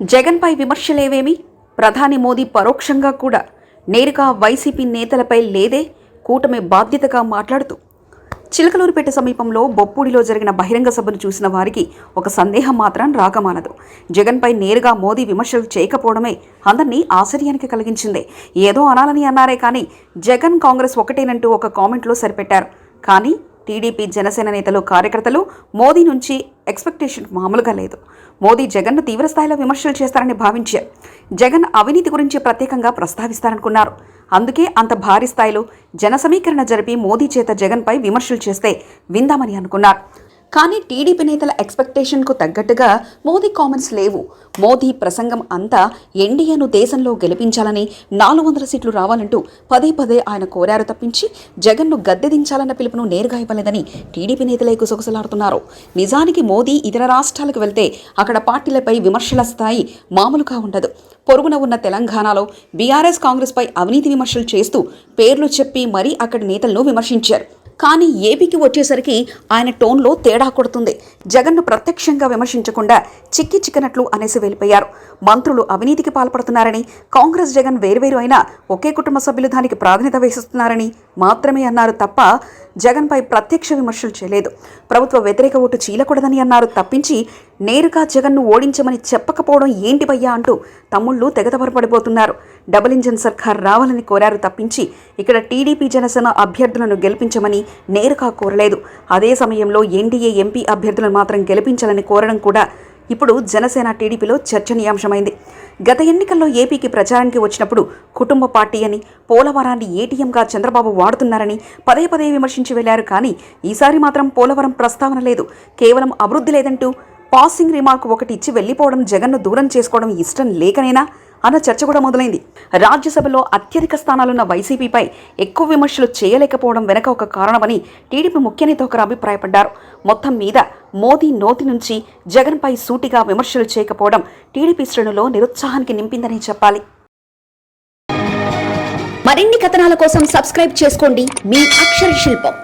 జగన్పై విమర్శలేవేమి? ప్రధాని మోదీ పరోక్షంగా కూడా నేరుగా వైసీపీ నేతలపై లేదే కూటమి బాధ్యతగా మాట్లాడుతూ. చిలకలూరుపేట సమీపంలో బొప్పూడిలో జరిగిన బహిరంగ సభను చూసిన వారికి ఒక సందేహం మాత్రం రాకమానదు. జగన్పై నేరుగా మోదీ విమర్శలు చేయకపోవడమే అందరినీ ఆశ్చర్యానికి కలిగించింది. ఏదో అనాలని అన్నారే కానీ జగన్ కాంగ్రెస్ ఒకటేనంటూ ఒక కామెంట్లో సరిపెట్టారు. కానీ టీడీపీ జనసేన నేతలు కార్యకర్తలు మోదీ నుంచి ఎక్స్పెక్టేషన్ మామూలుగా లేదు. మోదీ జగన్ను తీవ్రస్థాయిలో విమర్శలు చేస్తారని భావించారు జగన్ అవినీతి గురించి ప్రత్యేకంగా ప్రస్తావిస్తారనుకున్నారు. అందుకే అంత భారీ స్థాయిలో జన సమీకరణ జరిపి మోదీ చేత జగన్పై విమర్శలు చేస్తే విందామని అనుకున్నారు. కానీ టీడీపీ నేతల ఎక్స్పెక్టేషన్కు తగ్గట్టుగా మోదీ కామెంట్స్ లేవు. మోదీ ప్రసంగం అంతా ఎన్డీఏను దేశంలో గెలిపించాలని నాలుగు వందల సీట్లు రావాలంటూ పదే పదే ఆయన కోరారు తప్పించి జగన్ను గద్దెదించాలన్న పిలుపును నేరుగా ఇవ్వలేదని టీడీపీ నేతలే గుసగుసలాడుతున్నారు. నిజానికి మోదీ ఇతర రాష్ట్రాలకు వెళ్తే అక్కడ పార్టీలపై విమర్శల స్థాయి మామూలుగా ఉండదు. పొరుగున ఉన్న తెలంగాణలో బీఆర్ఎస్ కాంగ్రెస్పై అవినీతి విమర్శలు చేస్తూ పేర్లు చెప్పి మరీ అక్కడి నేతలను విమర్శించారు. కానీ ఏపీకి వచ్చేసరికి ఆయన టోన్లో తేడా కొడుతుంది. జగన్ను ప్రత్యక్షంగా విమర్శించకుండా చిక్కి చిక్కనట్లు అనేసి వెళ్ళిపోయారు. మంత్రులు అవినీతికి పాల్పడుతున్నారని కాంగ్రెస్ జగన్ వేరువేరు అయినా ఒకే కుటుంబ సభ్యులు దానికి ప్రాధాన్యత వహిస్తున్నారని మాత్రమే అన్నారు తప్ప జగన్పై ప్రత్యక్ష విమర్శలు చేయలేదు. ప్రభుత్వ వ్యతిరేక ఓటు చీలకూడదని అన్నారు తప్పించి నేరుగా జగన్ను ఓడించమని చెప్పకపోవడం ఏంటి భయ్యా అంటూ తమ్ముళ్ళు తెగతపరపడిపోతున్నారు. డబుల్ ఇంజన్ సర్కార్ రావాలని కోరారు తప్పించి ఇక్కడ టీడీపీ జనసేన అభ్యర్థులను గెలిపించమని నేరుగా కోరలేదు. అదే సమయంలో ఎన్డీఏ ఎంపీ అభ్యర్థులను మాత్రం గెలిపించాలని కోరడం కూడా ఇప్పుడు జనసేన టీడీపీలో చర్చనీయాంశమైంది. గత ఎన్నికల్లో ఏపీకి ప్రచారానికి వచ్చినప్పుడు కుటుంబ పార్టీ అని పోలవరాన్ని ఏటీఎంగా చంద్రబాబు వాడుతున్నారని పదే పదే విమర్శించి వెళ్ళారు కానీ ఈసారి మాత్రం పోలవరం ప్రస్తావన లేదు. కేవలం అభివృద్ధి లేదంటూ పాసింగ్ రిమార్క్ ఒకటి ఇచ్చి వెళ్ళిపోవడం జగన్ను దూరం చేసుకోవడం ఇష్టం లేకనేనా? అన్న చర్చ కూడా మొదలైంది. రాజ్యసభలో అత్యధిక స్థానాలున్న వైసీపీపై ఎక్కువ విమర్శలు చేయలేకపోవడం వెనక ఒక కారణమని టీడీపీ ముఖ్య నేత ఒకరు అభిప్రాయపడ్డారు. మొత్తం మీద మోదీ నోతి నుంచి జగన్పై సూటిగా విమర్శలు చేయకపోవడం టీడీపీ శ్రేణులో నిరుత్సాహానికి నింపిందని చెప్పాలి. మరిన్ని కథనాల కోసం సబ్స్క్రైబ్ చేసుకోండి. మీ అక్షర శిల్పం.